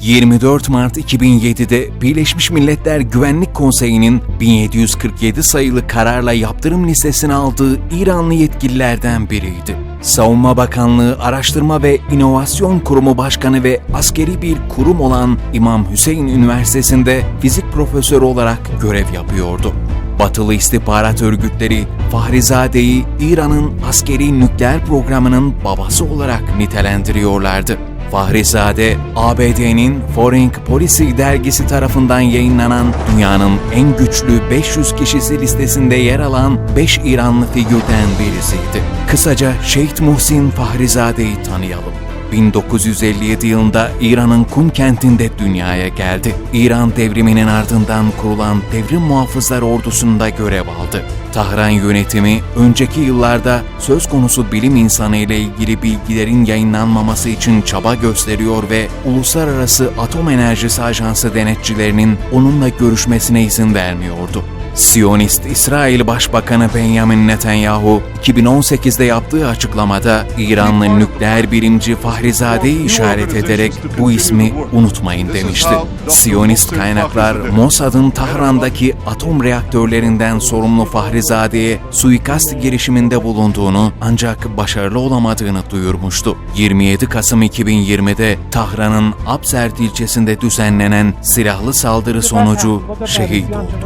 24 Mart 2007'de Birleşmiş Milletler Güvenlik Konseyi'nin 1747 sayılı kararla yaptırım listesine aldığı İranlı yetkililerden biriydi. Savunma Bakanlığı Araştırma ve İnovasyon Kurumu Başkanı ve askeri bir kurum olan İmam Hüseyin Üniversitesi'nde fizik profesörü olarak görev yapıyordu. Batılı istihbarat örgütleri Fahrizade'yi İran'ın askeri nükleer programının babası olarak nitelendiriyorlardı. Fahrizade, ABD'nin Foreign Policy dergisi tarafından yayınlanan dünyanın en güçlü 500 kişisi listesinde yer alan 5 İranlı figürden birisiydi. Kısaca Şeyh Muhsin Fahrizade'yi tanıyalım. 1957 yılında İran'ın Kum kentinde dünyaya geldi. İran devriminin ardından kurulan Devrim Muhafızlar Ordusu'nda görev aldı. Tahran yönetimi önceki yıllarda söz konusu bilim insanı ile ilgili bilgilerin yayınlanmaması için çaba gösteriyor ve Uluslararası Atom Enerjisi Ajansı denetçilerinin onunla görüşmesine izin vermiyordu. Siyonist İsrail Başbakanı Benjamin Netanyahu 2018'de yaptığı açıklamada İranlı nükleer bilimci Fahrizade'yi işaret ederek bu ismi unutmayın demişti. Siyonist kaynaklar Mossad'ın Tahran'daki atom reaktörlerinden sorumlu Fahrizade'ye suikast girişiminde bulunduğunu ancak başarılı olamadığını duyurmuştu. 27 Kasım 2020'de Tahran'ın Absert ilçesinde düzenlenen silahlı saldırı sonucu şehit oldu.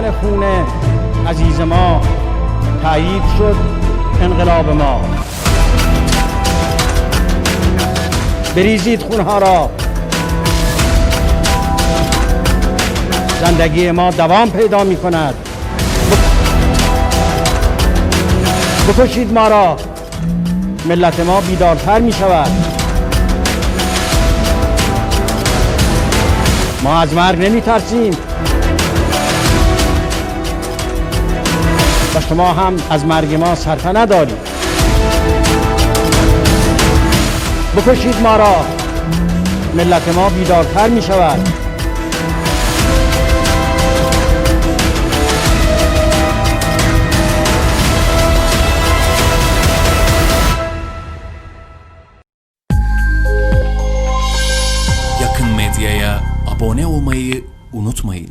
ریختن خون عزیز ما تایید شد انقلاب ما. بریزید خونها را. زندگی ما دوام پیدا می کند. بکشید ما را. ملت ما بیدارتر می شود. ما از مرگ نمی ترسیم. شما هم از مرگ ما صرفه ندارید. بکشید ما را. ملت ما بیدارتر می شود. Yakın medyaya abone olmayı unutmayın.